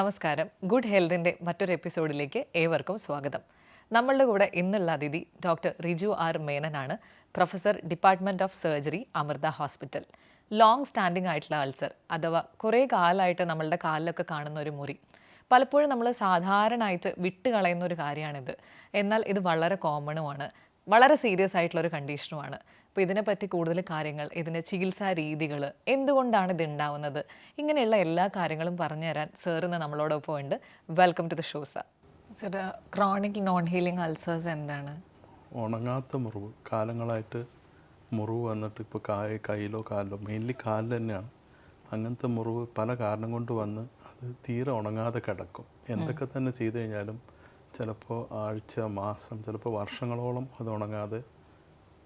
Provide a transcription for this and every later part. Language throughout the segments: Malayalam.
നമസ്കാരം. ഗുഡ് ഹെൽത്തിന്റെ മറ്റൊരു എപ്പിസോഡിലേക്ക് ഏവർക്കും സ്വാഗതം. നമ്മളുടെ കൂടെ ഇന്നുള്ള അതിഥി doctor Riju R മേനനാണ്. Professor department of surgery Amrita hospital. Long standing ആയിട്ടുള്ള അൾസർ അഥവാ കുറേ കാലമായിട്ട് നമ്മളുടെ കാലിലൊക്കെ കാണുന്ന ഒരു മുറി. പലപ്പോഴും നമ്മൾ സാധാരണയായിട്ട് വിട്ട് കളയുന്ന ഒരു കാര്യമാണിത്. എന്നാൽ ഇത് വളരെ കോമണുമാണ്. വളരെ സീരിയസ് ആയിട്ടുള്ള ഒരു കണ്ടീഷനുമാണ് അപ്പോൾ ഇതിനെപ്പറ്റി കൂടുതൽ കാര്യങ്ങൾ ഇതിന്റെ ചികിത്സാ രീതികൾ എന്തുകൊണ്ടാണ് ഇത് ഉണ്ടാവുന്നത് ഇങ്ങനെയുള്ള എല്ലാ കാര്യങ്ങളും പറഞ്ഞു തരാൻ സാർ ഇന്ന് നമ്മളോടൊപ്പം ഉണ്ട്. Welcome to the show sir sir chronic non healing ulcers എന്താണ്? ഉണങ്ങാത്ത മുറിവ് കാലങ്ങളായിട്ട് മുറിവ് വന്നിട്ട് ഇപ്പോൾ കായ കയ്യിലോ കാലിലോ മെയിൻലി കാലിൽ തന്നെയാണ്. അങ്ങനത്തെ മുറിവ് പല കാരണം കൊണ്ട് വന്ന് അത് തീരെ ഉണങ്ങാതെ കിടക്കും. എന്തൊക്കെ തന്നെ ചെയ്തു കഴിഞ്ഞാലും ചിലപ്പോൾ ആഴ്ച മാസം ചിലപ്പോൾ വർഷങ്ങളോളം അത് ഉണങ്ങാതെ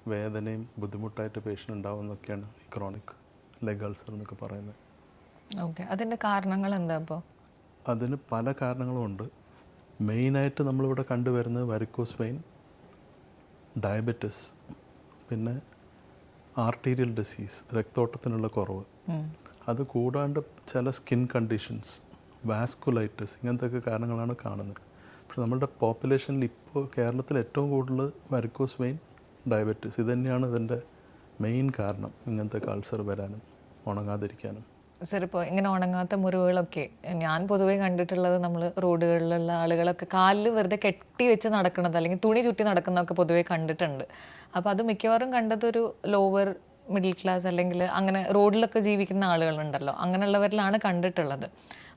വേദനയും ബുദ്ധിമുട്ടായിട്ട് പേഷ്യന്റ് ഉണ്ടാവുമെന്നൊക്കെയാണ് ഈ ക്രോണിക് ലെഗ് അൾസർ എന്നൊക്കെ പറയുന്നത്. ഓക്കെ. അതിന്റെ കാരണങ്ങൾ എന്താ അപ്പോൾ? അതിന് പല കാരണങ്ങളുമുണ്ട് മെയിനായിട്ട് നമ്മളിവിടെ കണ്ടുവരുന്നത് വരിക്കോസ് വെയിൻ ഡയബറ്റിസ് പിന്നെ ആർട്ടീരിയൽ ഡിസീസ് രക്തോട്ടത്തിനുള്ള കുറവ്. അത് കൂടാണ്ട് ചില സ്കിൻ കണ്ടീഷൻസ് വാസ്കുലൈറ്റിസ് ഇങ്ങനത്തെ ഒക്കെ കാരണങ്ങളാണ് കാണുന്നത്. പക്ഷെ നമ്മുടെ പോപ്പുലേഷനിൽ ഇപ്പോൾ കേരളത്തിൽ ഏറ്റവും കൂടുതൽ വരക്കോസ് വെയിൻ ഡയബറ്റിസ് ഇത് തന്നെയാണ് ഇതിന്റെ മെയിൻ കാരണം ഇങ്ങനത്തെ കാൾസർ വരാനും ഉണങ്ങാതിരിക്കാനും. സർ ഇപ്പോൾ ഇങ്ങനെ ഉണങ്ങാത്ത മുറിവുകളൊക്കെ ഞാൻ പൊതുവേ കണ്ടിട്ടുള്ളത് നമ്മൾ റോഡുകളിലുള്ള ആളുകളൊക്കെ കാലിൽ വെറുതെ കെട്ടി വെച്ച് നടക്കുന്നത് അല്ലെങ്കിൽ തുണി ചുറ്റി നടക്കുന്നതൊക്കെ പൊതുവേ കണ്ടിട്ടുണ്ട്. അപ്പോൾ അത് മിക്കവാറും കണ്ടതൊരു ലോവർ മിഡിൽ ക്ലാസ് അല്ലെങ്കിൽ അങ്ങനെ റോഡിലൊക്കെ ജീവിക്കുന്ന ആളുകളുണ്ടല്ലോ. അങ്ങനെയുള്ളവരിലാണ് കണ്ടിട്ടുള്ളത്.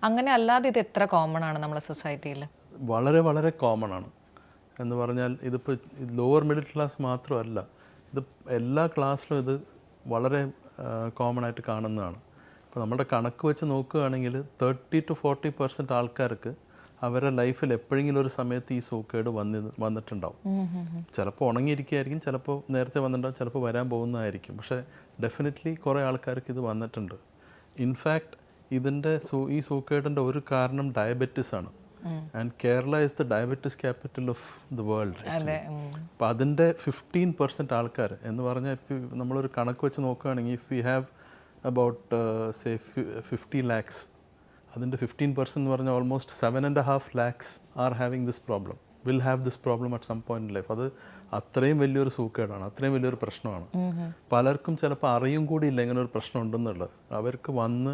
അങ്ങനെ അല്ലാതെ ഇത് എത്ര കോമൺ ആണ് നമ്മുടെ സൊസൈറ്റിയിൽ വളരെ വളരെ കോമൺ ആണ്. എന്ന് പറഞ്ഞാൽ ഇതിപ്പോൾ ലോവർ മിഡിൽ ക്ലാസ് മാത്രമല്ല ഇത് എല്ലാ ക്ലാസ്സിലും ഇത് വളരെ കോമൺ ആയിട്ട് കാണുന്നതാണ്. ഇപ്പോൾ നമ്മുടെ കണക്ക് വെച്ച് നോക്കുകയാണെങ്കിൽ തേർട്ടി ടു ഫോർട്ടി പെർസെന്റ് ആൾക്കാർക്ക് അവരുടെ ലൈഫിൽ എപ്പോഴെങ്കിലും ഒരു സമയത്ത് ഈ സൂക്കേട് വന്നി വന്നിട്ടുണ്ടാവും. ചിലപ്പോൾ ഉണങ്ങിയിരിക്കുകയായിരിക്കും ചിലപ്പോൾ നേരത്തെ വന്നിട്ടുണ്ടാവും ചിലപ്പോൾ വരാൻ പോകുന്നതായിരിക്കും. പക്ഷേ ഡെഫിനറ്റ്ലി കുറേ ആൾക്കാർക്ക് ഇത് വന്നിട്ടുണ്ട്. ഇൻഫാക്റ്റ് ഇതിന്റെ സൂ ഈ സൂക്കേടിന്റെ ഒരു കാരണം ഡയബറ്റിസ് ആണ്. And Kerala is the diabetes capital of the world അപ്പോൾ അതിന്റെ ഫിഫ്റ്റീൻ പെർസെന്റ് ആൾക്കാർ എന്ന് പറഞ്ഞാൽ ഇപ്പോൾ നമ്മളൊരു കണക്ക് വെച്ച് നോക്കുകയാണെങ്കിൽ if you have about say fifty lakhs അതിന്റെ ഫിഫ്റ്റീൻ പെർസെന്റ് എന്ന് പറഞ്ഞാൽ almost seven and half lakhs are having this problem will have this problem at some point life അത് അത്രയും വലിയൊരു സൂക്കേടാണ് അത്രയും വലിയൊരു പ്രശ്നമാണ്. പലർക്കും ചിലപ്പോൾ അറിയും കൂടിയില്ല ഇങ്ങനെ ഒരു പ്രശ്നം ഉണ്ടെന്നുള്ളത്. അവർക്ക് വന്ന്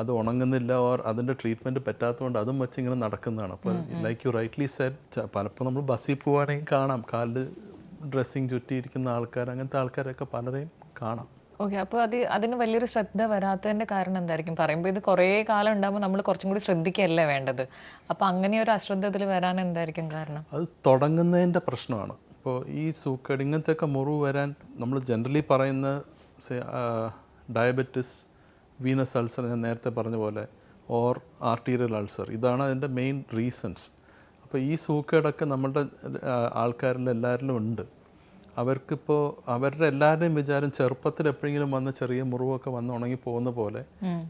അത് ഉണങ്ങുന്നില്ല ഓർ അതിന്റെ ട്രീറ്റ്മെന്റ് പറ്റാത്തതുകൊണ്ട് അതും വെച്ച് ഇങ്ങനെ നടക്കുന്നതാണ്. അപ്പോൾ ലൈക്ക് യു റൈറ്റ്ലി സെറ്റ് പലപ്പോൾ നമ്മൾ ബസ്സിൽ പോവുകയാണെങ്കിൽ കാണാം. കാലിൽ ഡ്രസ്സിങ് ചുറ്റിയിരിക്കുന്ന ആൾക്കാർ അങ്ങനത്തെ ആൾക്കാരൊക്കെ പലരെയും കാണാം. ഓക്കെ അപ്പോൾ അത് അതിന് വലിയൊരു ശ്രദ്ധ വരാത്തതിന്റെ കാരണം എന്തായിരിക്കും? പറയുമ്പോൾ ഇത് കുറേ കാലം ഉണ്ടാകുമ്പോൾ നമ്മൾ കുറച്ചും കൂടി ശ്രദ്ധിക്കുകയല്ലേ വേണ്ടത്? അപ്പോൾ അങ്ങനെ ഒരു അശ്രദ്ധ ഇതിൽ വരാൻ എന്തായിരിക്കും കാരണം? അത് തുടങ്ങുന്നതിന്റെ പ്രശ്നമാണ്. ഇപ്പോൾ ഈ സൂക്കേട് ഇങ്ങനത്തെയൊക്കെ മുറിവ് വരാൻ നമ്മൾ ജനറലി പറയുന്ന ഡയബറ്റിസ് വീനസ് അൾസർ ഞാൻ നേരത്തെ പറഞ്ഞ പോലെ ഓർ ആർട്ടീരിയൽ അൾസർ ഇതാണ് അതിന്റെ മെയിൻ റീസൺസ് അപ്പോൾ ഈ സൂക്കേടൊക്കെ നമ്മുടെ ആൾക്കാരിൽ എല്ലാവരിലും ഉണ്ട്. അവർക്കിപ്പോൾ അവരുടെ എല്ലാവരുടെയും വിചാരം ചെറുപ്പത്തിൽ എപ്പോഴെങ്കിലും വന്ന ചെറിയ മുറിവൊക്കെ വന്ന് ഉണങ്ങി പോകുന്ന പോലെ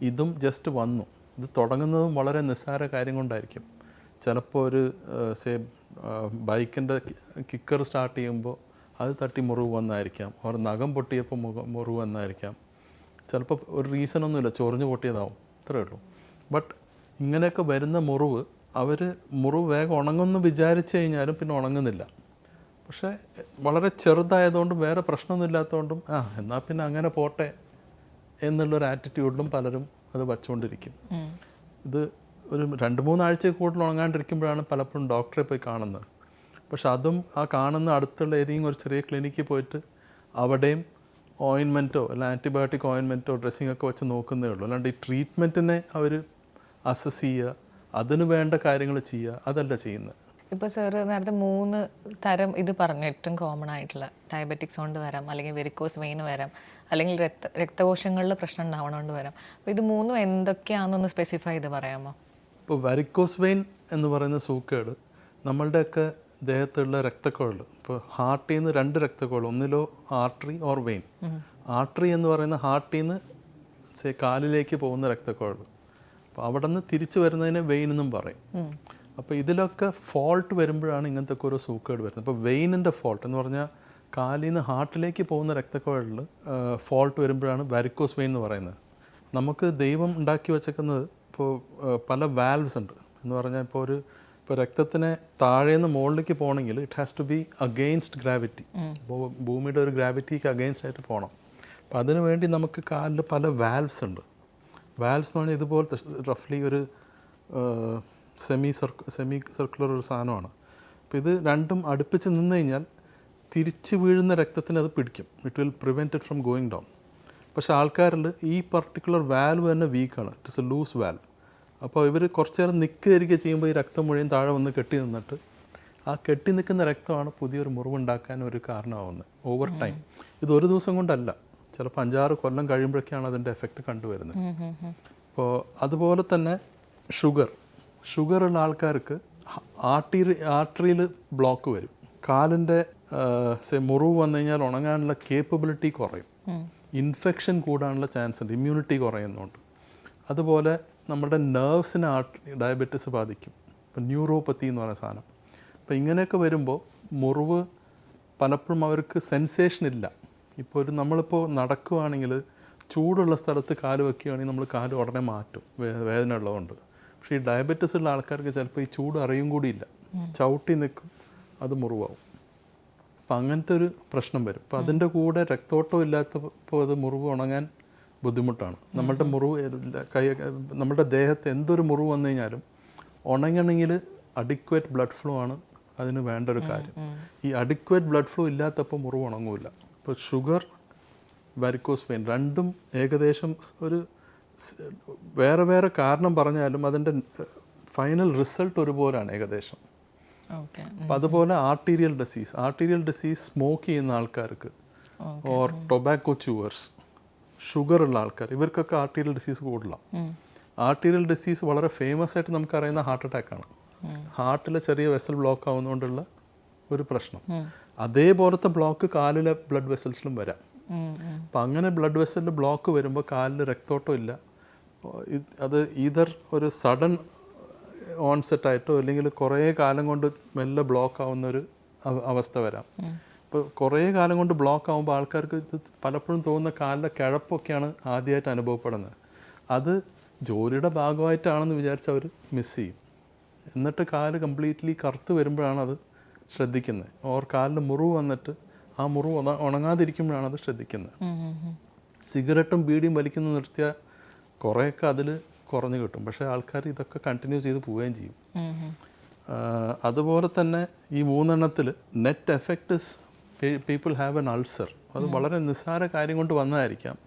ഇതും ജസ്റ്റ് വന്നു. ഇത് തുടങ്ങുന്നതും വളരെ നിസ്സാര കാര്യം കൊണ്ടായിരിക്കും. ചിലപ്പോൾ ഒരു സേ ബൈക്കിന്റെ കിക്കർ സ്റ്റാർട്ട് ചെയ്യുമ്പോൾ അത് തട്ടി മുറിവ് വന്നായിരിക്കാം. അവർ നഖം പൊട്ടിയപ്പോൾ മുഖം മുറിവ് വന്നായിരിക്കാം. ചിലപ്പോൾ ഒരു റീസൺ ഒന്നുമില്ല. ചൊറിഞ്ഞു പൊട്ടിയതാവും. അത്രേ ഉള്ളൂ. ബട്ട് ഇങ്ങനെയൊക്കെ വരുന്ന മുറിവ് അവർ മുറിവ് വേഗം ഉണങ്ങുമെന്ന് വിചാരിച്ചു കഴിഞ്ഞാലും പിന്നെ ഉണങ്ങുന്നില്ല. പക്ഷേ വളരെ ചെറുതായതുകൊണ്ടും വേറെ പ്രശ്നമൊന്നും ഇല്ലാത്തതുകൊണ്ടും ആ എന്നാൽ പിന്നെ അങ്ങനെ പോട്ടെ എന്നുള്ളൊരു ആറ്റിറ്റ്യൂഡിലും പലരും അത് വച്ചുകൊണ്ടിരിക്കും. ഇത് ഒരു രണ്ട് മൂന്നാഴ്ച കൂടുതൽ ഉണങ്ങാണ്ടിരിക്കുമ്പോഴാണ് പലപ്പോഴും ഡോക്ടറെ പോയി കാണുന്നത്. പക്ഷെ അതും ആ കാണുന്ന അടുത്തുള്ള ഏതെങ്കിലും ഒരു ചെറിയ ക്ലിനിക്കിൽ പോയിട്ട് അവിടെയും ഓയിൻമെന്റോ അല്ല ആന്റിബയോട്ടിക് ഓയിൻമെന്റോ ഡ്രസ്സിംഗ് ഒക്കെ വെച്ച് നോക്കുന്നേ ഉള്ളൂ. അല്ലാണ്ട് ഈ ട്രീറ്റ്മെന്റിനെ അവർ അസസ് ചെയ്യുക അതിന് വേണ്ട കാര്യങ്ങൾ ചെയ്യുക അതല്ല ചെയ്യുന്നത്. ഇപ്പോൾ സാറ് നേരത്തെ മൂന്ന് തരം ഇത് പറഞ്ഞു ഏറ്റവും കോമൺ ആയിട്ടുള്ള ഡയബറ്റിക്സ് കൊണ്ട് വരാം അല്ലെങ്കിൽ വെരിക്കോസ് വെയിൻ വരാം അല്ലെങ്കിൽ രക്ത രക്തകോശങ്ങളിൽ പ്രശ്നം ഉണ്ടാവണോണ്ട് വരാം. അപ്പോൾ ഇത് മൂന്നും എന്തൊക്കെയാണെന്നൊന്ന് സ്പെസിഫൈ ചെയ്ത് പറയാമോ? ഇപ്പോൾ വെരിക്കോസ് വെയിൻ എന്ന് പറയുന്ന സൂക്കേട് നമ്മളുടെയൊക്കെ ദേഹത്തുള്ള രക്തക്കുഴൽ ഇപ്പോൾ ഹാർട്ടിൽ നിന്ന് രണ്ട് രക്തക്കുഴൽ ഒന്നിലോ ആർട്ടറി ഓർ വെയിൻ. ആർട്ടറി എന്ന് പറയുന്ന ഹാർട്ടിൽ നിന്ന് സേ കാലിലേക്ക് പോകുന്ന രക്തക്കുഴൽ അപ്പോൾ അവിടെ നിന്ന് തിരിച്ചു വരുന്നതിനെ വെയിൻ എന്നും പറയും. അപ്പോൾ ഇതിലൊക്കെ ഫോൾട്ട് വരുമ്പോഴാണ് ഇങ്ങനത്തെ ഒക്കെ ഓരോ സൂക്കേട് വരുന്നത്. അപ്പോൾ വെയിനിന്റെ ഫോൾട്ട് എന്ന് പറഞ്ഞാൽ കാലിൽ നിന്ന് ഹാർട്ടിലേക്ക് പോകുന്ന രക്തക്കുഴലിൽ ഫോൾട്ട് വരുമ്പോഴാണ് വാരിക്കോസ് വെയിൻ എന്ന് പറയുന്നത്. നമുക്ക് ദൈവം ഉണ്ടാക്കി വെച്ചേക്കുന്നത് ഇപ്പോൾ പല വാൽവ്സ് ഉണ്ട്. എന്ന് പറഞ്ഞാൽ ഇപ്പോൾ ഒരു ഇപ്പോൾ രക്തത്തിനെ താഴേന്ന് മുകളിലേക്ക് പോകണമെങ്കിൽ it has to be against gravity അപ്പോൾ ഭൂമിയുടെ ഒരു ഗ്രാവിറ്റിക്ക് അഗെയിൻസ്റ്റ് ആയിട്ട് പോകണം. അപ്പം അതിനുവേണ്ടി നമുക്ക് കാലിൽ പല വാൽവ്സ് ഉണ്ട്. വാൽവ്സ് എന്ന് പറഞ്ഞാൽ ഇതുപോലത്തെ റഫ്ലി ഒരു സെമി സർക്കു സെമി സർക്കുലർ ഒരു സാധനമാണ്. അപ്പോൾ ഇത് രണ്ടും അടുപ്പിച്ച് നിന്ന് കഴിഞ്ഞാൽ തിരിച്ച് വീഴുന്ന രക്തത്തിന് അത് പിടിക്കും. It will prevent it from going down പക്ഷേ ആൾക്കാരിൽ ഈ പർട്ടിക്കുലർ വാൽവ് തന്നെ വീക്കാണ് it is a loose valve അപ്പോൾ ഇവർ കുറച്ച് നേരം നിൽക്കുകയൊക്കെ ചെയ്യുമ്പോൾ ഈ രക്തം മുഴുവൻ താഴെ വന്ന് കെട്ടി നിന്നിട്ട് ആ കെട്ടി നിൽക്കുന്ന രക്തമാണ് പുതിയൊരു മുറിവുണ്ടാക്കാൻ ഒരു കാരണമാവുന്നത് ഓവർ ടൈം ഇത് ഒരു ദിവസം കൊണ്ടല്ല ചിലപ്പോൾ അഞ്ചാറ് കൊല്ലം കഴിയുമ്പോഴൊക്കെയാണ് അതിന്റെ എഫക്റ്റ് കണ്ടുവരുന്നത്. അപ്പോൾ അതുപോലെ തന്നെ ഷുഗർ ഷുഗർ ഉള്ള ആൾക്കാർക്ക് ആർട്ടറി ആർട്ടറിയിൽ ബ്ലോക്ക് വരും. കാലിന്റെ മുറിവ് വന്നു കഴിഞ്ഞാൽ ഉണങ്ങാനുള്ള കേപ്പബിലിറ്റി കുറയും. ഇൻഫെക്ഷൻ കൂടാനുള്ള ചാൻസ് ഉണ്ട് ഇമ്മ്യൂണിറ്റി കുറയുന്നുണ്ട്. അതുപോലെ നമ്മുടെ നെർവ്സിനെ ഡയബറ്റിസ് ബാധിക്കും. ഇപ്പം ന്യൂറോപ്പത്തി എന്ന് പറയുന്ന സാധനം. അപ്പോൾ ഇങ്ങനെയൊക്കെ വരുമ്പോൾ മുറിവ് പലപ്പോഴും അവർക്ക് സെൻസേഷൻ ഇല്ല. ഇപ്പോൾ ഒരു നമ്മളിപ്പോൾ നടക്കുകയാണെങ്കിൽ ചൂടുള്ള സ്ഥലത്ത് കാൽ വെക്കുകയാണെങ്കിൽ നമ്മൾ കാൽ ഉടനെ മാറ്റും. വേദന ഉള്ളതുകൊണ്ട്. പക്ഷേ ഈ ഡയബറ്റിസ് ഉള്ള ആൾക്കാർക്ക് ചിലപ്പോൾ ഈ ചൂട് അറിയും കൂടിയില്ല ചവിട്ടി നിൽക്കും. അത് മുറിവാകും അപ്പം അങ്ങനത്തെ ഒരു പ്രശ്നം വരും. അപ്പം അതിന്റെ കൂടെ രക്തോട്ടം ഇല്ലാത്തപ്പോൾ അത് മുറിവ് ഉണങ്ങാൻ ബുദ്ധിമുട്ടാണ്. നമ്മളുടെ മുറിവ് കൈ നമ്മളുടെ ദേഹത്ത് എന്തൊരു മുറിവ് വന്നു കഴിഞ്ഞാലും ഉണങ്ങണമെങ്കിൽ അഡിക്വേറ്റ് ബ്ലഡ് ഫ്ലോ ആണ് അതിന് വേണ്ട ഒരു കാര്യം. ഈ അഡിക്വേറ്റ് ബ്ലഡ് ഫ്ലോ ഇല്ലാത്തപ്പോൾ മുറിവ് ഉണങ്ങൂല. ഇപ്പോൾ ഷുഗർ വരിക്കോസ് പെയിൻ രണ്ടും ഏകദേശം ഒരു വേറെ വേറെ കാരണം പറഞ്ഞാലും അതിന്റെ ഫൈനൽ റിസൾട്ട് ഒരുപോലാണ് ഏകദേശം. ഓക്കെ. അപ്പം അതുപോലെ arterial disease arterial disease smoke ചെയ്യുന്ന ആൾക്കാർക്ക് ഓർ ടൊബാക്കോ ചൂവേഴ്സ് ഷുഗർ ഉള്ള ആൾക്കാർ ഇവർക്കൊക്കെ ആർട്ടീരിയൽ ഡിസീസ് കൂടുതലാണ് ആർട്ടീരിയൽ ഡിസീസ് വളരെ ഫേമസ് ആയിട്ട് നമുക്കറിയുന്ന ഹാർട്ട് അറ്റാക്കാണ് ഹാർട്ടിലെ ചെറിയ വെസൽ ബ്ലോക്ക് ആവുന്നതുകൊണ്ടുള്ള ഒരു പ്രശ്നം. അതേപോലത്തെ ബ്ലോക്ക് കാലിലെ ബ്ലഡ് വെസൽസിലും വരാം. അപ്പം അങ്ങനെ ബ്ലഡ് വെസലിൽ ബ്ലോക്ക് വരുമ്പോൾ കാലിൽ രക്തോട്ടം ഇല്ല. അത് ഈതർ ഒരു സഡൻ ഓൺസെറ്റ് ആയിട്ടോ അല്ലെങ്കിൽ കുറേ കാലം കൊണ്ട് മെല്ലെ ബ്ലോക്ക് ആവുന്ന ഒരു അവ- അവസ്ഥ വരാം. ഇപ്പോൾ കുറേ കാലം കൊണ്ട് ബ്ലോക്ക് ആകുമ്പോൾ ആൾക്കാർക്ക് ഇത് പലപ്പോഴും തോന്നുന്ന കാലിലെ കിഴപ്പൊക്കെയാണ് ആദ്യമായിട്ട് അനുഭവപ്പെടുന്നത്. അത് ജോലിയുടെ ഭാഗമായിട്ടാണെന്ന് വിചാരിച്ച് അവർ മിസ് ചെയ്യും. എന്നിട്ട് കാൽ കംപ്ലീറ്റ്ലി കറുത്ത് വരുമ്പോഴാണ് അത് ശ്രദ്ധിക്കുന്നത്. ഓർ കാലിൽ മുറിവ് വന്നിട്ട് ആ മുറിവ് ഉണങ്ങാതിരിക്കുമ്പോഴാണ് അത് ശ്രദ്ധിക്കുന്നത്. സിഗരറ്റും ബീഡിയും വലിക്കുന്നത് നിർത്തിയാൽ കുറേയൊക്കെ അതിൽ കുറഞ്ഞു കിട്ടും. പക്ഷേ ആൾക്കാർ ഇതൊക്കെ കണ്ടിന്യൂ ചെയ്ത് പോവുകയും ചെയ്യും. അതുപോലെ തന്നെ ഈ മൂന്നെണ്ണത്തിൽ net effect people have an ulcer അത് വളരെ നിസ്സാര കാര്യം കൊണ്ട് വന്നതായിരിക്കാം.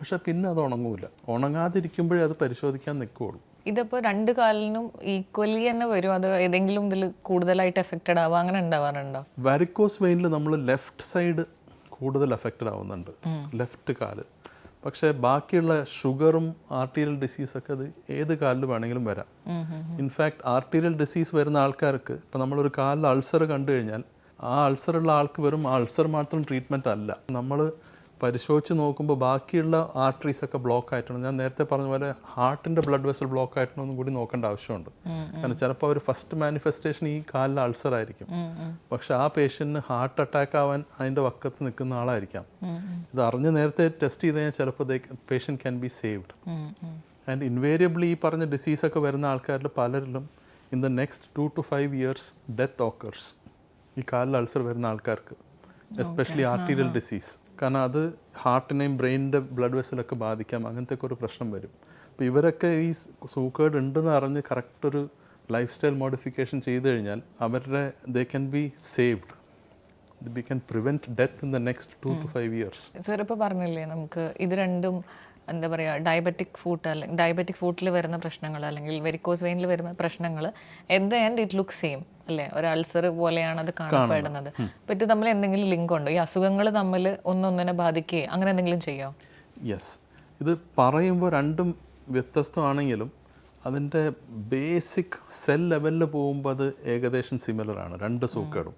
പക്ഷെ പിന്നെ അത് ഉണങ്ങൂല. ഉണങ്ങാതിരിക്കുമ്പോഴേ അത് പരിശോധിക്കാൻ നിൽക്കുകയുള്ളൂ. ഇതിപ്പോ രണ്ട് കാലിനും ഈക്വലി തന്നെ വരും. അത് ഏതെങ്കിലും ഇതിൽ കൂടുതലായിട്ട് എഫക്റ്റഡ് ആവുക അങ്ങനെ ഉണ്ടാവാറുണ്ടോ? വാരിക്കോസ് വെയിനിൽ നമ്മൾ ലെഫ്റ്റ് സൈഡ് കൂടുതൽ എഫക്റ്റഡ് ആവുന്നുണ്ട്. ലെഫ്റ്റ് കാൽ. പക്ഷേ ബാക്കിയുള്ള ഷുഗറും ആർട്ടീരിയൽ ഡിസീസൊക്കെ അത് ഏത് കാലിൽ വേണമെങ്കിലും വരാം. ഇൻഫാക്ട് ആർട്ടീരിയൽ ഡിസീസ് വരുന്ന ആൾക്കാർക്ക് ഇപ്പം നമ്മളൊരു കാലിൽ അൾസർ കണ്ടു കഴിഞ്ഞാൽ ആ അൾസർ ഉള്ള ആൾക്ക് വെറും അൾസർ മാത്രം ട്രീറ്റ്മെന്റ് അല്ല. നമ്മൾ പരിശോധിച്ച് നോക്കുമ്പോൾ ബാക്കിയുള്ള ആർട്ടറീസ് ഒക്കെ ബ്ലോക്ക് ആയിട്ടുണ്ട്. ഞാൻ നേരത്തെ പറഞ്ഞ പോലെ ഹാർട്ടിന്റെ ബ്ലഡ് വെസൽ ബ്ലോക്ക് ആയിട്ടുണ്ടെന്നും കൂടി നോക്കേണ്ട ആവശ്യമുണ്ട്. കാരണം ചിലപ്പോൾ അവർ ഫസ്റ്റ് മാനിഫെസ്റ്റേഷൻ ഈ കാലിൽ അൾസർ ആയിരിക്കും. പക്ഷെ ആ പേഷ്യന്റിന് ഹാർട്ട് അറ്റാക്ക് ആവാൻ അതിന്റെ വക്കത്ത് നിൽക്കുന്ന ആളായിരിക്കാം. ഇത് അറിഞ്ഞ് നേരത്തെ ടെസ്റ്റ് ചെയ്ത് കഴിഞ്ഞാൽ ചിലപ്പോൾ patient can be saved and invariably ഈ പറഞ്ഞ ഡിസീസൊക്കെ വരുന്ന ആൾക്കാരിൽ പലരിലും in the next two to five years death occurs ഈ കാലിൽ അൾസർ വരുന്ന ആൾക്കാർക്ക് എസ്പെഷ്യലി ആർട്ടീരിയൽ ഡിസീസ് കാരണം അത് ഹാർട്ടിനെയും ബ്രെയിനിന്റെ ബ്ലഡ് വെസലൊക്കെ ബാധിക്കാം. അങ്ങനത്തെ ഒക്കെ ഒരു പ്രശ്നം വരും. അപ്പോൾ ഇവരൊക്കെ ഈ സൂക്കേഡ് ഉണ്ടെന്ന് അറിഞ്ഞ് കറക്റ്റ് ഒരു ലൈഫ് സ്റ്റൈൽ മോഡിഫിക്കേഷൻ ചെയ്തു കഴിഞ്ഞാൽ അവരുടെ they can be saved we can prevent death in the next two to five years sir ഇപ്പോൾ പറഞ്ഞില്ലേ നമുക്ക് ഇത് രണ്ടും എന്താ പറയുക ഡയബറ്റിക് ഫുഡ് അല്ലെങ്കിൽ ഡയബറ്റിക് ഫുഡിൽ വരുന്ന പ്രശ്നങ്ങൾ അല്ലെങ്കിൽ വെരിക്കോസ് വെയിനിൽ വരുന്ന പ്രശ്നങ്ങൾ at the end it look same അല്ലേ? ഒരു അൾസർ പോലെയാണ് അത് കാണപ്പെടുന്നത്. അപ്പോൾ ഇത് തമ്മിൽ എന്തെങ്കിലും ലിങ്ക് ഉണ്ടോ ഈ അസുഖങ്ങൾ തമ്മിൽ ഒന്നൊന്നിനെ ബാധിക്കുകയോ അങ്ങനെ എന്തെങ്കിലും ചെയ്യോ? യെസ് ഇത് പറയുമ്പോൾ രണ്ടും വ്യത്യസ്തമാണെങ്കിലും അതിന്റെ ബേസിക് സെൽ ലെവലിൽ പോകുമ്പോൾ അത് ഏകദേശം സിമിലറാണ് രണ്ട് സൂക്കേടും.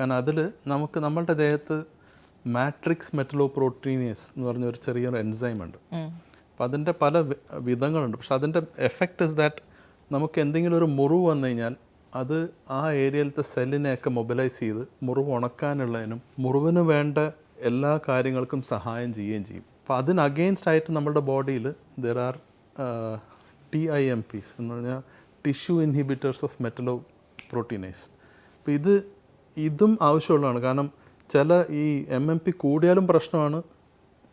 കാരണം അതിൽ നമുക്ക് നമ്മളുടെ ദേഹത്ത് മാട്രിക്സ് മെറ്റലോ പ്രോട്ടീനിയസ് എന്ന് പറഞ്ഞ ഒരു ചെറിയൊരു എൻസൈം ഉണ്ട്. അപ്പം അതിന്റെ പല വിധങ്ങളുണ്ട്. പക്ഷെ അതിന്റെ എഫക്റ്റ് ഇസ് ദാറ്റ് നമുക്ക് എന്തെങ്കിലും ഒരു മുറിവ് വന്നു കഴിഞ്ഞാൽ അത് ആ ഏരിയയിലത്തെ സെല്ലിനെയൊക്കെ മൊബിലൈസ് ചെയ്ത് മുറിവ് ഉണക്കാനുള്ളതിനും മുറിവിന് വേണ്ട എല്ലാ കാര്യങ്ങൾക്കും സഹായം ചെയ്യുകയും ചെയ്യും. അപ്പോൾ അതിന് അഗെയിൻസ്റ്റ് ആയിട്ട് നമ്മുടെ ബോഡിയിൽ there are T I M Ps എന്ന് പറഞ്ഞാൽ tissue inhibitors of metalloproteinase അപ്പോൾ ഇത് ഇതും ആവശ്യമുള്ളതാണ്. കാരണം ചില ഈ എം എം പി കൂടിയാലും പ്രശ്നമാണ്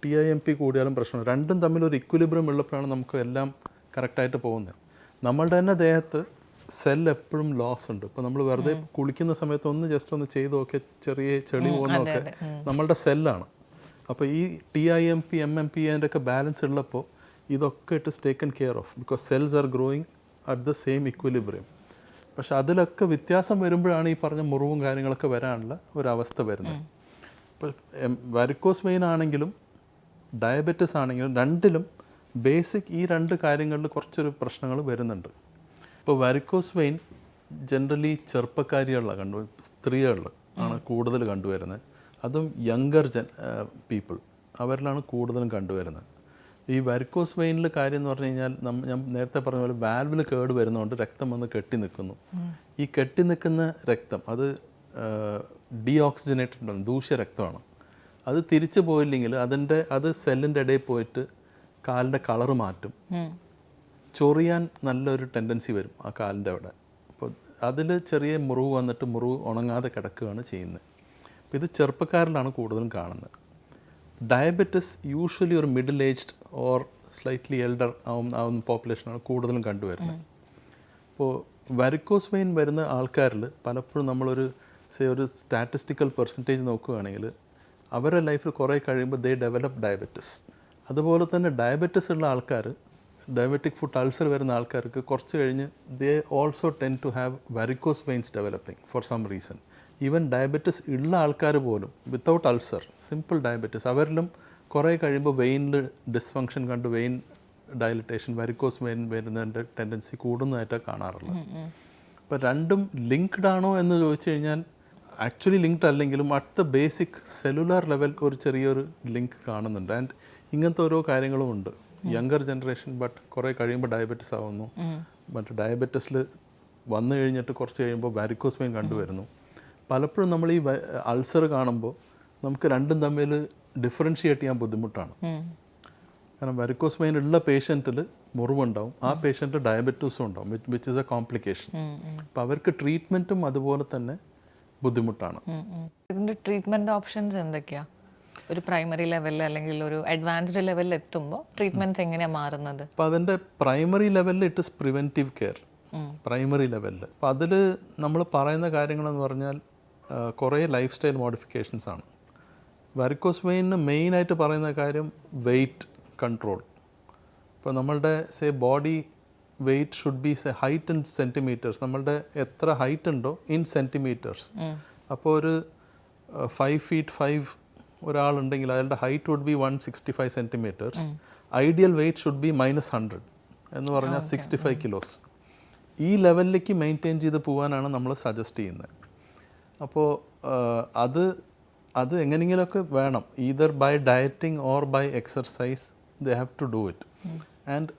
ടി ഐ എം പി കൂടിയാലും പ്രശ്നമാണ്. രണ്ടും തമ്മിൽ ഒരു ഇക്വിലിബ്രം ഉള്ളപ്പോഴാണ് നമുക്ക് എല്ലാം കറക്റ്റായിട്ട് പോകുന്നത്. നമ്മളുടെ തന്നെ ദേഹത്ത് സെൽ എപ്പോഴും ലോസ് ഉണ്ട്. ഇപ്പോൾ നമ്മൾ വെറുതെ കുളിക്കുന്ന സമയത്ത് ഒന്ന് ജസ്റ്റ് ഒന്ന് ചെയ്തു നോക്കിയ ചെറിയ ചെളി പോകുന്നതൊക്കെ നമ്മളുടെ സെല്ലാണ് അപ്പോൾ ഈ T I M P M M P അതിന്റെ ഒക്കെ ബാലൻസ് ഉള്ളപ്പോൾ ഇതൊക്കെ it is taken care of because cells are growing at the same equilibrium പക്ഷെ അതിലൊക്കെ വ്യത്യാസം വരുമ്പോഴാണ് ഈ പറഞ്ഞ മുറിവും കാര്യങ്ങളൊക്കെ വരാനുള്ള ഒരവസ്ഥ വരുന്നത്. ഇപ്പോൾ വരിക്കോസ് വെയിൻ ആണെങ്കിലും ഡയബറ്റിസ് ആണെങ്കിലും രണ്ടിലും ബേസിക് ഈ രണ്ട് കാര്യങ്ങളിൽ കുറച്ചൊരു പ്രശ്നങ്ങൾ വരുന്നുണ്ട്. ഇപ്പോൾ വാരിക്കോസ് വെയിൻ ജനറലി ചെറുപ്പക്കാരികളിലാണ് കണ്ടു സ്ത്രീകളിൽ ആണ് കൂടുതൽ കണ്ടുവരുന്നത്. അതും യങ്കർ ജൻ പീപ്പിൾ അവരിലാണ് കൂടുതലും കണ്ടുവരുന്നത്. ഈ വരിക്കോസ് വെയിനിൽ കാര്യം എന്ന് പറഞ്ഞു കഴിഞ്ഞാൽ ഞാൻ നേരത്തെ പറഞ്ഞ പോലെ വാൽവിൽ കേട് വരുന്നതുകൊണ്ട് രക്തം വന്ന് കെട്ടി നിൽക്കുന്നു ഈ കെട്ടി നിൽക്കുന്ന രക്തം അത് ഡീഓക്സിജനേറ്റഡ് ആണ് ദൂഷ്യ രക്തമാണ്. അത് തിരിച്ചു പോയില്ലെങ്കിൽ അതിന്റെ അത് സെല്ലിന്റെ ഇടയിൽ പോയിട്ട് കാലിന്റെ കളറ് മാറ്റും. ചൊറിയാൻ നല്ലൊരു ടെൻഡൻസി വരും ആ കാലിന്റെ അവിടെ. അപ്പോൾ അതിൽ ചെറിയ മുറിവ് വന്നിട്ട് മുറിവ് ഉണങ്ങാതെ കിടക്കുകയാണ് ചെയ്യുന്നത്. അപ്പോൾ ഇത് ചെറുപ്പക്കാരിലാണ് കൂടുതലും കാണുന്നത്. ഡയബറ്റിസ് യൂഷ്വലി ഒരു middle aged or slightly elder ആവുന്ന ആവുന്ന പോപ്പുലേഷനാണ് കൂടുതലും കണ്ടുവരുന്നത്. അപ്പോൾ വരിക്കോസ് വെയിൻ വരുന്ന ആൾക്കാരിൽ പലപ്പോഴും നമ്മളൊരു സേ ഒരു സ്റ്റാറ്റിസ്റ്റിക്കൽ പെർസെന്റേജ് നോക്കുകയാണെങ്കിൽ അവരുടെ ലൈഫിൽ കുറേ കഴിയുമ്പോൾ ദേ ഡെവലപ്പ് ഡയബറ്റിസ് അതുപോലെ തന്നെ ഡയബറ്റിസ് ഉള്ള ആൾക്കാർ ഡയബറ്റിക് ഫുഡ് അൾസർ വരുന്ന ആൾക്കാർക്ക് കുറച്ച് കഴിഞ്ഞ് they also tend to have varicose veins developing for some reason even diabetes ഉള്ള ആൾക്കാർ പോലും വിത്തൗട്ട് അൾസർ സിമ്പിൾ ഡയബറ്റിസ് അവരിലും കുറേ കഴിയുമ്പോൾ വെയിനിൽ ഡിസ്ഫങ്ഷൻ കണ്ട് വെയിൻ ഡയലിറ്റേഷൻ വരിക്കോസ് വെയിൻ വരുന്നതിന്റെ ടെൻഡൻസി കൂടുന്നതായിട്ടാണ് കാണാറുള്ളത്. അപ്പോൾ രണ്ടും ലിങ്ക്ഡ് ആണോ എന്ന് ചോദിച്ചു കഴിഞ്ഞാൽ ആക്ച്വലി ലിങ്ക്ഡ് അല്ലെങ്കിലും അടുത്ത ദ ബേസിക് സെല്ലുലാർ ലെവൽ ഒരു ചെറിയൊരു ലിങ്ക് കാണുന്നുണ്ട്. ആൻഡ് ഇങ്ങനത്തെ ഓരോ കാര്യങ്ങളും ഉണ്ട്. യങ്കർ ജനറേഷൻ ബട്ട് കുറേ കഴിയുമ്പോൾ ഡയബറ്റിസ് ആവുന്നു. ബട്ട് ഡയബറ്റിസിൽ വന്നു കഴിഞ്ഞിട്ട് കുറച്ച് കഴിയുമ്പോൾ വാരിക്കോസ് പെയിൻ കണ്ടുവരുന്നു പലപ്പോഴും നമ്മൾ ഈ അൾസർ കാണുമ്പോൾ നമുക്ക് രണ്ടും തമ്മിൽ ഡിഫറൻഷിയേറ്റ് ചെയ്യാൻ ബുദ്ധിമുട്ടാണ്. കാരണം വരിക്കോസ് വെയിൻ ഉള്ള പേഷ്യന്റിൽ മുറിവുണ്ടാവും. ആ പേഷ്യന്റ് ഡയബറ്റീസും ഉണ്ടാവും വിച്ച് ഇസ് എ കോംപ്ലിക്കേഷൻ അപ്പം അവർക്ക് ട്രീറ്റ്മെന്റും അതുപോലെ തന്നെ ബുദ്ധിമുട്ടാണ്. ഇതിന്റെ ട്രീറ്റ്മെന്റ് ഓപ്ഷൻസ് എന്തൊക്കെയാ? ഒരു പ്രൈമറി ലെവലിൽ അല്ലെങ്കിൽ ഒരു അഡ്വാൻസ്ഡ് ലെവലിൽ എത്തുമ്പോൾ ട്രീറ്റ്മെന്റ്സ് എങ്ങനെയാണ് മാറുന്നത്? അപ്പോൾ അതിന്റെ പ്രൈമറി ലെവലിൽ it is preventive care primary ലെവലിൽ അപ്പോൾ അതിൽ നമ്മൾ പറയുന്ന കാര്യങ്ങളെന്ന് പറഞ്ഞാൽ കുറേ ലൈഫ് സ്റ്റൈൽ മോഡിഫിക്കേഷൻസ് ആണ് വരിക്കോസ് വെയിന് മെയിനായിട്ട് പറയുന്ന കാര്യം വെയിറ്റ് കൺട്രോൾ ഇപ്പോൾ നമ്മളുടെ say body weight should be say height in centimetres നമ്മളുടെ എത്ര ഹൈറ്റ് ഉണ്ടോ ഇൻ സെന്റിമീറ്റേഴ്സ് അപ്പോൾ ഒരു ഫൈവ് ഫീറ്റ് ഫൈവ് ഒരാളുണ്ടെങ്കിൽ അയാളുടെ height would be one sixty five centimetres ideal weight should be minus hundred എന്ന് പറഞ്ഞാൽ സിക്സ്റ്റി ഫൈവ് കിലോസ് ഈ ലെവലിലേക്ക് മെയിന്റെയിൻ ചെയ്ത് പോകാനാണ് നമ്മൾ സജസ്റ്റ് ചെയ്യുന്നത്. അപ്പോൾ അത് അത് എങ്ങനെയെങ്കിലുമൊക്കെ വേണം. Either by dieting or by exercise they have to do it and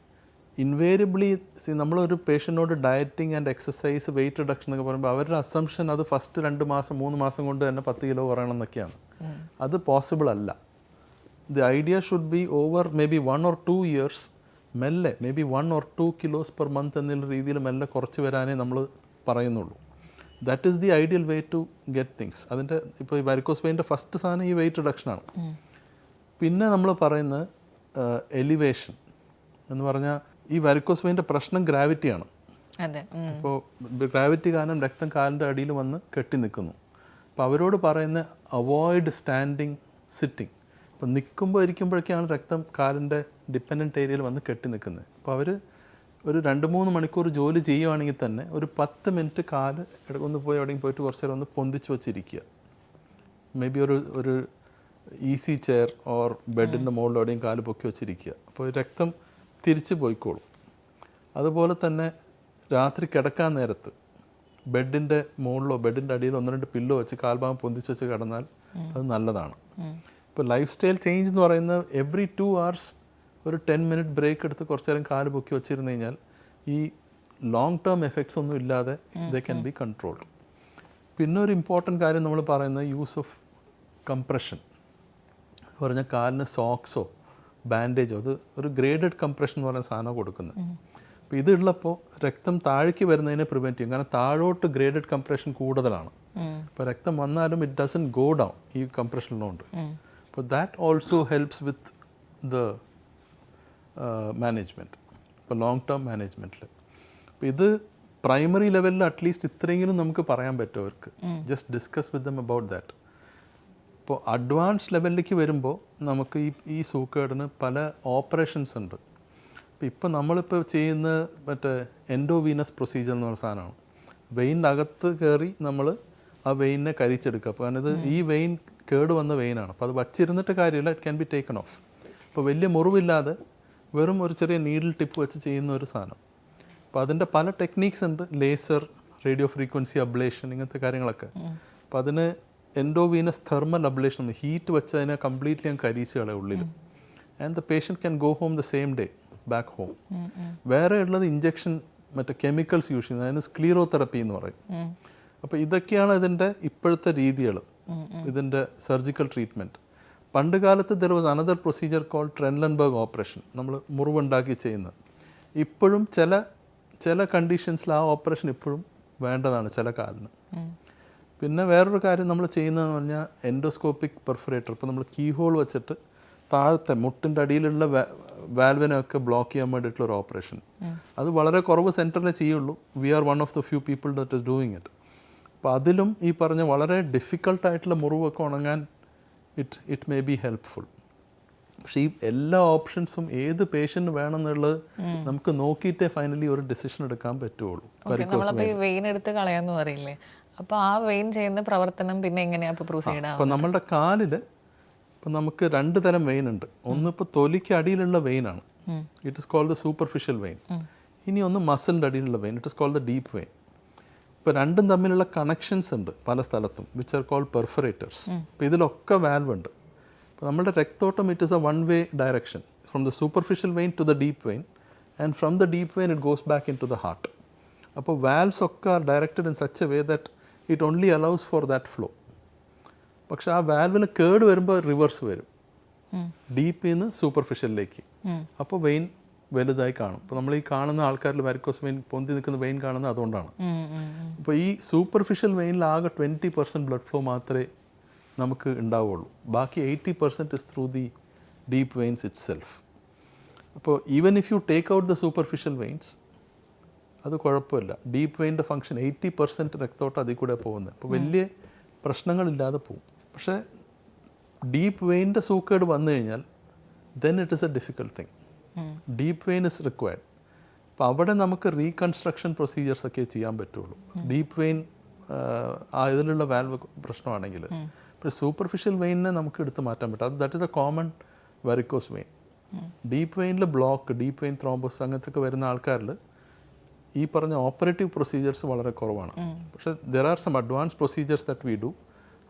invariably നമ്മളൊരു പേഷ്യന്റിനോട് dieting and exercise weight reduction എന്നൊക്കെ പറയുമ്പോൾ അവരുടെ അസംഷൻ അത് ഫസ്റ്റ് രണ്ട് മാസം മൂന്ന് മാസം കൊണ്ട് തന്നെ പത്ത് കിലോ കുറയണം എന്നൊക്കെയാണ്. അത് പോസിബിൾ അല്ല. The idea should be over maybe one or two years മെല്ലെ maybe one or two kilos per month എന്ന രീതിയിൽ മെല്ലെ കുറച്ച് വരാനേ നമ്മൾ പറയുന്നുള്ളൂ. That is the ideal way to get things അതിന്റെ ഇപ്പോൾ ഈ വാരിക്കോസ് വെയിന്റെ ഫസ്റ്റ് സാധനം ഈ വെയിറ്റ് റിഡക്ഷനാണ് പിന്നെ നമ്മൾ പറയുന്നത് എലിവേഷൻ എന്ന് പറഞ്ഞാൽ ഈ വാരിക്കോസ് വെയിന്റെ പ്രശ്നം ഗ്രാവിറ്റിയാണ്. അപ്പോൾ ഗ്രാവിറ്റി കാരണം രക്തം കാലിന്റെ അടിയിൽ വന്ന് കെട്ടി നിൽക്കുന്നു. അപ്പോൾ അവരോട് പറയുന്ന അവോയ്ഡ് സ്റ്റാൻഡിങ് സിറ്റിംഗ് അപ്പോൾ നിൽക്കുമ്പോൾ ഇരിക്കുമ്പോഴൊക്കെയാണ് രക്തം കാലിന്റെ ഡിപ്പെൻഡന്റ് ഏരിയയിൽ വന്ന് കെട്ടി നിൽക്കുന്നത്. അപ്പോൾ അവർ ഒരു രണ്ട് മൂന്ന് മണിക്കൂർ ജോലി ചെയ്യുവാണെങ്കിൽ തന്നെ ഒരു പത്ത് മിനിറ്റ് കാൽ ഒന്ന് പോയി എവിടെയും പോയിട്ട് കുറച്ച് നേരം ഒന്ന് പൊന്തിച്ച് വെച്ചിരിക്കുക. മേ ബി ഒരു ഒരു ഈസി ചെയർ ഓർ ബെഡിന്റെ മുകളിൽ എവിടെയും കാൽ പൊക്കി വെച്ചിരിക്കുക. അപ്പോൾ രക്തം തിരിച്ച് പോയിക്കോളും. അതുപോലെ തന്നെ രാത്രി കിടക്കാൻ നേരത്ത് ബെഡിന്റെ മുകളിലോ ബെഡിന്റെ അടിയിലോ ഒന്ന് രണ്ട് പില്ലോ വെച്ച് കാൽഭാഗം പൊന്തിച്ച് വെച്ച് കിടന്നാൽ അത് നല്ലതാണ്. ഇപ്പോൾ ലൈഫ് സ്റ്റൈൽ ചേഞ്ച് എന്ന് പറയുന്നത് എവറി ടു അവേഴ്സ് ഒരു ടെൻ മിനിറ്റ് ബ്രേക്ക് എടുത്ത് കുറച്ച് നേരം കാൽ പൊക്കി വെച്ചിരുന്നു കഴിഞ്ഞാൽ ഈ ലോങ് ടേം എഫക്ട്സ് ഒന്നും ഇല്ലാതെ ദേ ക്യാൻ ബി കൺട്രോൾഡ് പിന്നെ ഒരു ഇമ്പോർട്ടന്റ് കാര്യം നമ്മൾ പറയുന്നത് യൂസ് ഓഫ് കംപ്രഷൻ എന്ന് പറഞ്ഞാൽ കാലിന് സോക്സോ ബാൻഡേജോ അത് ഒരു ഗ്രേഡഡ് കംപ്രഷൻ എന്ന് പറയുന്ന സാധനം കൊടുക്കുന്നത്. അപ്പോൾ ഇതുള്ളപ്പോൾ രക്തം താഴേക്ക് വരുന്നതിനെ പ്രിവെന്റ് ചെയ്യും. കാരണം താഴോട്ട് ഗ്രേഡഡ് കംപ്രഷൻ കൂടുതലാണ്. അപ്പോൾ രക്തം വന്നാലും ഇറ്റ് ഡസൻ ഗോ ഡൗൺ ഈ കംപ്രഷനിലുണ്ട് അപ്പോൾ that also helps with the management ഇപ്പോൾ ലോങ് ടേം മാനേജ്മെന്റിൽ അപ്പോൾ ഇത് പ്രൈമറി ലെവലിൽ അറ്റ്ലീസ്റ്റ് ഇത്രയെങ്കിലും നമുക്ക് പറയാൻ പറ്റും അവർക്ക്. Just discuss with them about that ഇപ്പോൾ അഡ്വാൻസ് ലെവലിലേക്ക് വരുമ്പോൾ നമുക്ക് ഈ ഈ സൂക്കേടിന് പല ഓപ്പറേഷൻസ് ഉണ്ട്. ഇപ്പോൾ നമ്മളിപ്പോൾ ചെയ്യുന്ന മറ്റേ എൻഡോവീനസ് പ്രൊസീജിയർ എന്ന് പറഞ്ഞ സാധനമാണ്. വെയിന്റെ അകത്ത് കയറി നമ്മൾ ആ വെയിനെ കരിച്ചെടുക്കുക. അപ്പോൾ അതിനത് ഈ വെയിൻ കേട് വന്ന വെയിനാണ് അപ്പോൾ അത് വച്ചിരുന്നിട്ട് കാര്യമില്ല. It can be taken off അപ്പോൾ വലിയ മുറിവില്ലാതെ വെറും ഒരു ചെറിയ നീഡിൽ ടിപ്പ് വെച്ച് ചെയ്യുന്ന ഒരു സാധനം. അപ്പോൾ അതിന്റെ പല ടെക്നീക്സ് ഉണ്ട്. ലേസർ റേഡിയോ ഫ്രീക്വൻസി അബ്ലേഷൻ ഇങ്ങനത്തെ കാര്യങ്ങളൊക്കെ. അപ്പോൾ അതിന് എൻഡോവീനസ് തെർമൽ അബ്ലേഷൻ ഹീറ്റ് വെച്ച് അതിനെ കംപ്ലീറ്റ്ലി ഞാൻ കരിച്ചു കളയുള്ളിൽ and the patient can go home the same day back home വേറെ ഉള്ളത് ഇഞ്ചെക്ഷൻ മറ്റേ കെമിക്കൽസ് യൂസ് ചെയ്യുന്നത്. അതായത് സ്ക്ലീറോ തെറപ്പി എന്ന് പറയും. അപ്പോൾ ഇതൊക്കെയാണ് ഇതിന്റെ ഇപ്പോഴത്തെ രീതികൾ ഇതിന്റെ സർജിക്കൽ ട്രീറ്റ്മെന്റ് പണ്ട് കാലത്ത് there was another procedure call Trendelenburg operation നമ്മൾ മുറിവുണ്ടാക്കി ചെയ്യുന്നത് ഇപ്പോഴും ചില ചില കണ്ടീഷൻസിൽ ആ ഓപ്പറേഷൻ ഇപ്പോഴും വേണ്ടതാണ് ചില കാലിന് പിന്നെ വേറൊരു കാര്യം നമ്മൾ ചെയ്യുന്നതെന്ന് പറഞ്ഞാൽ എൻഡോസ്കോപ്പിക് പെർഫറേറ്റർ ഇപ്പോൾ നമ്മൾ കീ ഹോൾ വെച്ചിട്ട് താഴത്തെ മുട്ടിന്റെ അടിയിലുള്ള വാൽവിനൊക്കെ ബ്ലോക്ക് ചെയ്യാൻ വേണ്ടിയിട്ടുള്ള ഒരു ഓപ്പറേഷൻ. അത് വളരെ കുറവ് സെന്ററിനെ ചെയ്യുള്ളൂ. We are one of the few people that is doing it അപ്പോൾ അതിലും ഈ പറഞ്ഞ വളരെ ഡിഫിക്കൾട്ടായിട്ടുള്ള മുറിവൊക്കെ ഉണങ്ങാൻ it it may be helpful പക്ഷേ ഈ എല്ലാ ഓപ്ഷൻസും ഏത് പേഷ്യന്റ് വേണമെന്നുള്ളത് നമുക്ക് നോക്കിയിട്ടേ ഫൈനലി ഒരു ഡിസിഷൻ എടുക്കാൻ പറ്റുള്ളൂ. വെയിൻ എടുത്ത് കളയാന്ന് പറയില്ലേ? അപ്പോൾ ആ വെയിൻ ചെയ്യുന്ന പ്രവർത്തനം പിന്നെ എങ്ങനെയാ അപ്പോൾ പ്രൊസീഡ് അപ്പോൾ നമ്മളുടെ കാലിൽ ഇപ്പം നമുക്ക് രണ്ട് തരം വെയിൻ ഉണ്ട്. ഒന്ന് ഇപ്പോൾ തൊലിക്ക് അടിയിലുള്ള വെയിനാണ് it is called the superficial vein ഇനി ഒന്ന് മസിലിന്റെ അടിയിലുള്ള vein it is called the deep vein ഇപ്പോൾ രണ്ടും തമ്മിലുള്ള കണക്ഷൻസ് ഉണ്ട് പല സ്ഥലത്തും വിച്ച് ആർ കോൾഡ് പെർഫറേറ്റേഴ്സ് അപ്പോൾ ഇതിലൊക്കെ വാൽവ് ഉണ്ട്. അപ്പോൾ നമ്മുടെ രക്തോട്ടം it is a one way direction from the superficial vein to the deep vein and from the deep vein it goes back into the heart അപ്പോൾ വാൽവ്സ് ഒക്കെ are directed in such a way that it only allows for that flow പക്ഷെ ആ വാൽവിന് കേട് വരുമ്പോൾ റിവേഴ്സ് വരും. ഡീപ്പിൽ നിന്ന് സൂപ്പർഫിഷ്യലിലേക്ക് അപ്പോൾ വെയിൻ വലുതായി കാണും. അപ്പോൾ നമ്മൾ ഈ കാണുന്ന ആൾക്കാരിൽ വാരിക്കോസ് വെയിൻ പൊന്തി നിൽക്കുന്ന വെയിൻ കാണുന്നത് അതുകൊണ്ടാണ്. അപ്പോൾ ഈ സൂപ്പർഫിഷ്യൽ വെയിനിൽ ആകെ ട്വന്റി പെർസെന്റ് ബ്ലഡ് ഫ്ലോ മാത്രമേ നമുക്ക് ഉണ്ടാവുള്ളൂ. ബാക്കി eighty percent is through the deep veins itself അപ്പോൾ even if you take out the superficial veins അത് കുഴപ്പമില്ല. ഡീപ്പ് വെയിന്റെ ഫങ്ഷൻ എയ്റ്റി പെർസെന്റ് രക്തോട്ടം അതിൽ കൂടെ പോകുന്നത് അപ്പോൾ വലിയ പ്രശ്നങ്ങളില്ലാതെ പോകും. പക്ഷേ ഡീപ്പ് വെയിന്റെ സൂക്കേട് വന്നു കഴിഞ്ഞാൽ then it is a difficult thing deep vein is required അപ്പോൾ അവിടെ നമുക്ക് റീകൺസ്ട്രക്ഷൻ പ്രൊസീജിയേഴ്സ് ഒക്കെ ചെയ്യാൻ പറ്റുള്ളൂ. ഡീപ്പ് വെയിൻ ആ ഇതിലുള്ള വാൽവ് പ്രശ്നമാണെങ്കിൽ. പക്ഷേ സൂപ്പർഫിഷ്യൽ വെയിനെ നമുക്ക് എടുത്ത് മാറ്റാൻ പറ്റും. അത് that is a common varicose vein deep വെയിനിൽ block deep vein thrombosis അങ്ങനത്തെ ഒക്കെ വരുന്ന ആൾക്കാരിൽ ഈ പറഞ്ഞ ഓപ്പറേറ്റീവ് പ്രൊസീജിയേഴ്സ് വളരെ കുറവാണ്. പക്ഷേ there are some advance procedures that we do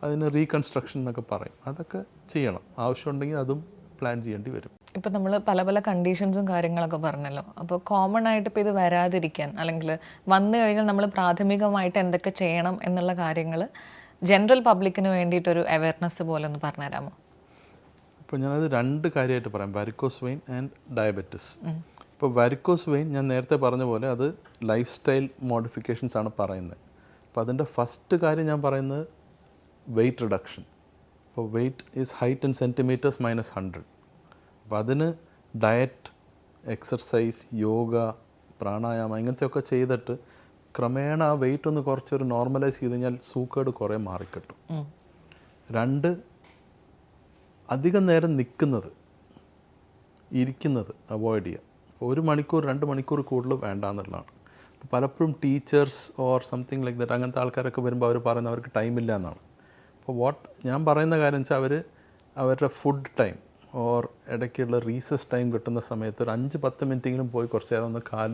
അതിന് റീകൺസ്ട്രക്ഷൻ എന്നൊക്കെ പറയും. അതൊക്കെ ചെയ്യണം. ആവശ്യമുണ്ടെങ്കിൽ അതും പ്ലാൻ ചെയ്യേണ്ടി വരും. ഇപ്പം നമ്മൾ പല പല കണ്ടീഷൻസും കാര്യങ്ങളൊക്കെ പറഞ്ഞല്ലോ. അപ്പോൾ കോമൺ ആയിട്ട് ഇപ്പോൾ ഇത് വരാതിരിക്കാൻ അല്ലെങ്കിൽ വന്നു കഴിഞ്ഞാൽ നമ്മൾ പ്രാഥമികമായിട്ട് എന്തൊക്കെ ചെയ്യണം എന്നുള്ള കാര്യങ്ങൾ ജനറൽ പബ്ലിക്കിന് വേണ്ടിയിട്ടൊരു അവയർനെസ് പോലെ ഒന്ന് പറഞ്ഞുതരാമോ? ഇപ്പോൾ ഞാനത് രണ്ട് കാര്യമായിട്ട് പറയാം. വരിക്കോസ് വെയിൻ ആൻഡ് ഡയബറ്റിസ് ഇപ്പോൾ വരിക്കോസ് വെയിൻ ഞാൻ നേരത്തെ പറഞ്ഞ പോലെ അത് ലൈഫ് സ്റ്റൈൽ മോഡിഫിക്കേഷൻസ് ആണ് പറയുന്നത്. അപ്പോൾ അതിന്റെ ഫസ്റ്റ് കാര്യം ഞാൻ പറയുന്നത് വെയിറ്റ് റിഡക്ഷൻ അപ്പോൾ weight is height in centimetres minus hundred അപ്പോൾ അതിന് ഡയറ്റ് എക്സർസൈസ് യോഗ പ്രാണായാമം ഇങ്ങനത്തെയൊക്കെ ചെയ്തിട്ട് ക്രമേണ ആ വെയിറ്റ് ഒന്ന് കുറച്ചൊരു നോർമലൈസ് ചെയ്ത് കഴിഞ്ഞാൽ സൂക്കേട് കുറേ മാറിക്കിട്ടും. രണ്ട് അധികം നേരം നിൽക്കുന്നത് ഇരിക്കുന്നത് അവോയ്ഡ് ചെയ്യുക ഒരു മണിക്കൂർ രണ്ട് മണിക്കൂർ കൂടുതൽ വേണ്ട എന്നുള്ളതാണ്. പലപ്പോഴും teachers or something like that അങ്ങനത്തെ ആൾക്കാരൊക്കെ വരുമ്പോൾ അവർ പറയുന്നത് അവർക്ക് ടൈമില്ല എന്നാണ്. അപ്പോൾ വാട്ട് ഞാൻ പറയുന്ന കാര്യം വെച്ചാൽ അവർ അവരുടെ ഫുഡ് ടൈം ഓർ ഇടയ്ക്കുള്ള റീസസ് ടൈം കിട്ടുന്ന സമയത്ത് ഒരു അഞ്ച് പത്ത് മിനിറ്റെങ്കിലും പോയി കുറച്ച് നേരം ഒന്ന് കാൽ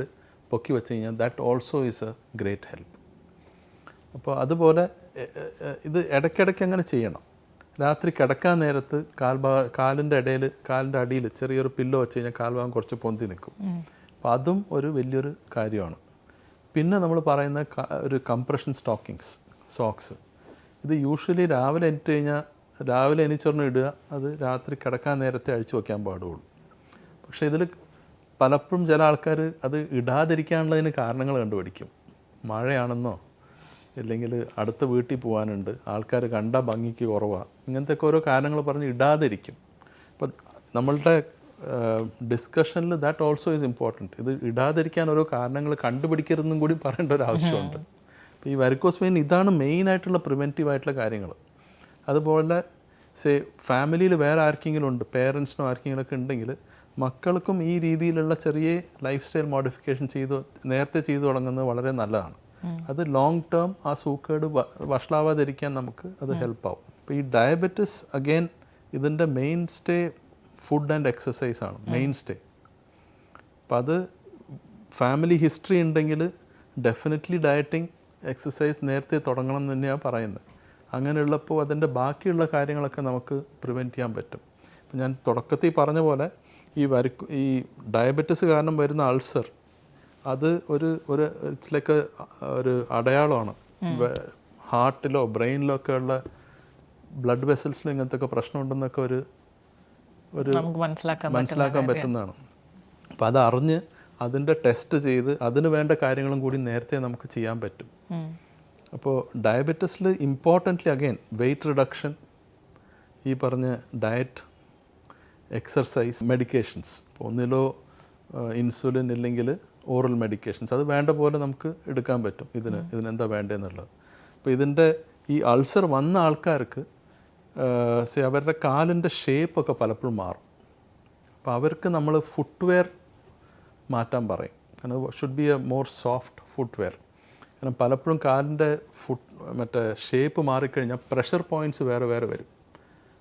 പൊക്കി വെച്ച് കഴിഞ്ഞാൽ that also is a great help അപ്പോൾ അതുപോലെ ഇത് ഇടയ്ക്കിടയ്ക്ക് അങ്ങനെ ചെയ്യണം. രാത്രി കിടക്കാൻ നേരത്ത് കാൽഭാ കാലിന്റെ ഇടയിൽ കാലിന്റെ അടിയിൽ ചെറിയൊരു പില്ലോ വെച്ച് കഴിഞ്ഞാൽ കാൽഭാഗം കുറച്ച് പൊന്തി നിൽക്കും. അപ്പോൾ അതും ഒരു വലിയൊരു കാര്യമാണ്. പിന്നെ നമ്മൾ പറയുന്ന ഒരു കംപ്രഷൻ സ്റ്റോക്കിങ്സ് സോക്സ് ഇത് യൂഷ്വലി രാവിലെ എണീറ്റ് കഴിഞ്ഞാൽ രാവിലെ എണീച്ചൊരെണ്ണം ഇടുക അത് രാത്രി കിടക്കാൻ നേരത്തെ അഴിച്ചു വയ്ക്കാൻ പാടുള്ളൂ. പക്ഷേ ഇതിൽ പലപ്പോഴും ചില ആൾക്കാർ അത് ഇടാതിരിക്കാനുള്ളതിന് കാരണങ്ങൾ കണ്ടുപിടിക്കും. മഴയാണെന്നോ അല്ലെങ്കിൽ അടുത്ത വീട്ടിൽ പോകാനുണ്ട് ആൾക്കാർ കണ്ട ഭംഗിക്ക് കുറവാണ് ഇങ്ങനത്തെ ഓരോ കാരണങ്ങൾ പറഞ്ഞ് ഇടാതിരിക്കും. അപ്പം നമ്മളുടെ ഡിസ്കഷനിൽ ദാറ്റ് ഓൾസോ ഈസ് ഇമ്പോർട്ടന്റ് ഇത് ഇടാതിരിക്കാൻ ഓരോ കാരണങ്ങൾ കണ്ടുപിടിക്കരുതെന്നും കൂടി പറയേണ്ട ഒരു ആവശ്യമുണ്ട്. അപ്പോൾ ഈ വരിക്കോസ് വെയിൻ ഇതാണ് മെയിനായിട്ടുള്ള പ്രിവെന്റീവ് ആയിട്ടുള്ള കാര്യങ്ങൾ അതുപോലെ സേ ഫാമിലിയിൽ വേറെ ആർക്കെങ്കിലും ഉണ്ട് പേരൻസിനോ ആർക്കെങ്കിലും ഒക്കെ ഉണ്ടെങ്കിൽ മക്കൾക്കും ഈ രീതിയിലുള്ള ചെറിയ ലൈഫ് സ്റ്റൈൽ മോഡിഫിക്കേഷൻ ചെയ്ത് നേരത്തെ ചെയ്തു തുടങ്ങുന്നത് വളരെ നല്ലതാണ്. അത് ലോങ് ടേം ആ സൂക്കേട് വഷളാവാതിരിക്കാൻ നമുക്ക് അത് ഹെൽപ്പ് ആവും. അപ്പോൾ ഈ ഡയബറ്റിസ് അഗെയിൻ ഇതിന്റെ mainstay food and exercise ആണ് മെയിൻ സ്റ്റേ അപ്പം അത് ഫാമിലി ഹിസ്റ്ററി ഉണ്ടെങ്കിൽ ഡെഫിനറ്റ്ലി ഡയറ്റിംഗ് എക്സസൈസ് നേരത്തെ തുടങ്ങണം എന്ന് തന്നെയാണ് പറയുന്നത്. അങ്ങനെയുള്ളപ്പോൾ അതിന്റെ ബാക്കിയുള്ള കാര്യങ്ങളൊക്കെ നമുക്ക് പ്രിവെന്റ് ചെയ്യാൻ പറ്റും. ഇപ്പം ഞാൻ തുടക്കത്തിൽ പറഞ്ഞ പോലെ ഈ വരക്കു ഈ ഡയബറ്റിസ് കാരണം വരുന്ന അൾസർ അത് ഒരു ഒരു ഇറ്റ്സ് ലൈക്ക് ഒരു അടയാളമാണ്. ഹാർട്ടിലോ ബ്രെയിനിലോ ഒക്കെ ഉള്ള ബ്ലഡ് വെസൽസിലും ഇങ്ങനത്തെ ഒക്കെ പ്രശ്നമുണ്ടെന്നൊക്കെ ഒരു ഒരു മനസ്സിലാക്കാൻ പറ്റുന്നതാണ്. അപ്പം അത് അറിഞ്ഞ് അതിന്റെ ടെസ്റ്റ് ചെയ്ത് അതിന് വേണ്ട കാര്യങ്ങളും കൂടി നേരത്തെ നമുക്ക് ചെയ്യാൻ പറ്റും. അപ്പോൾ ഡയബറ്റീസിൽ ഇമ്പോർട്ടന്റ്ലി അഗെയിൻ വെയിറ്റ് റിഡക്ഷൻ ഈ പറഞ്ഞ ഡയറ്റ് എക്സർസൈസ് മെഡിക്കേഷൻസ് ഒന്നിലോ ഇൻസുലിൻ ഇല്ലെങ്കിൽ ഓറൽ മെഡിക്കേഷൻസ് അത് വേണ്ട പോലെ നമുക്ക് എടുക്കാൻ പറ്റും. ഇതിന് ഇതിനെന്താ വേണ്ടതെന്നുള്ളത് അപ്പോൾ ഇതിന്റെ ഈ അൾസർ വന്ന ആൾക്കാർക്ക് അവരുടെ കാലിന്റെ ഷേപ്പൊക്കെ പലപ്പോഴും മാറും. അപ്പോൾ അവർക്ക് നമ്മൾ ഫുട്വെയർ മാറ്റാൻ പറയും. കാരണം should be a more soft footwear കാരണം പലപ്പോഴും കാലിന്റെ ഫുട്ട് മറ്റേ ഷേപ്പ് മാറിക്കഴിഞ്ഞാൽ പ്രഷർ പോയിന്റ്സ് വേറെ വേറെ വരും.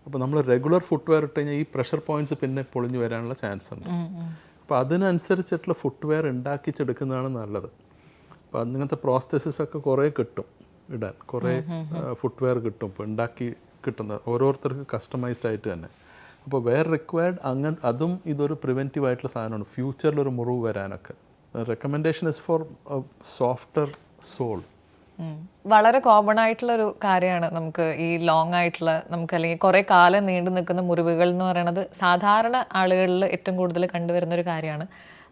അപ്പോൾ നമ്മൾ റെഗുലർ ഫുട്വെയർ ഇട്ട് കഴിഞ്ഞാൽ ഈ പ്രഷർ പോയിന്റ്സ് പിന്നെ പൊളിഞ്ഞു വരാനുള്ള ചാൻസ് ഉണ്ട്. അപ്പോൾ അതിനനുസരിച്ചിട്ടുള്ള ഫുട്വെയർ ഉണ്ടാക്കിച്ചെടുക്കുന്നതാണ് നല്ലത്. അപ്പോൾ അങ്ങനത്തെ പ്രോസസ്സസ് ഒക്കെ കുറേ കിട്ടും ഇടാൻ. കുറേ ഫുട്വെയർ കിട്ടും. ഇപ്പോൾ ഉണ്ടാക്കി കിട്ടുന്ന ഓരോരുത്തർക്ക് കസ്റ്റമൈസ്ഡ് ആയിട്ട് തന്നെ. അപ്പോൾ വേർ റിക്വയർഡ് അങ്ങനെ അതും ഇതൊരു പ്രിവെന്റീവ് ആയിട്ടുള്ള സാധനമാണ്. ഫ്യൂച്ചറിൽ ഒരു മുറിവ് വരാനൊക്കെ. Recommendation is for softer sole വളരെ കോമൺ ആയിട്ടുള്ള ഒരു കാര്യമാണ് നമുക്ക് ഈ ലോങ് ആയിട്ടുള്ള നമുക്ക് അല്ലെങ്കിൽ കുറേ കാലം നീണ്ടു നിൽക്കുന്ന മുറിവുകൾ എന്ന് പറയുന്നത് സാധാരണ ആളുകളിൽ ഏറ്റവും കൂടുതൽ കണ്ടുവരുന്ന ഒരു കാര്യമാണ്.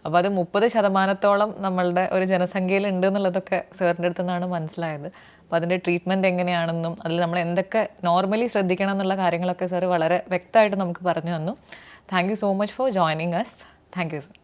അപ്പോൾ അത് മുപ്പത് ശതമാനത്തോളം നമ്മളുടെ ഒരു ജനസംഖ്യയിൽ ഉണ്ട് എന്നുള്ളതൊക്കെ സാറിന്റെ അടുത്ത് നിന്നാണ് മനസ്സിലായത്. അപ്പോൾ അതിന്റെ ട്രീറ്റ്മെന്റ് എങ്ങനെയാണെന്നും അതിൽ നമ്മൾ എന്തൊക്കെ നോർമലി ശ്രദ്ധിക്കണം എന്നുള്ള കാര്യങ്ങളൊക്കെ സാർ വളരെ വ്യക്തമായിട്ട് നമുക്ക് പറഞ്ഞു തന്നു. Thank you so much for joining us thank you sir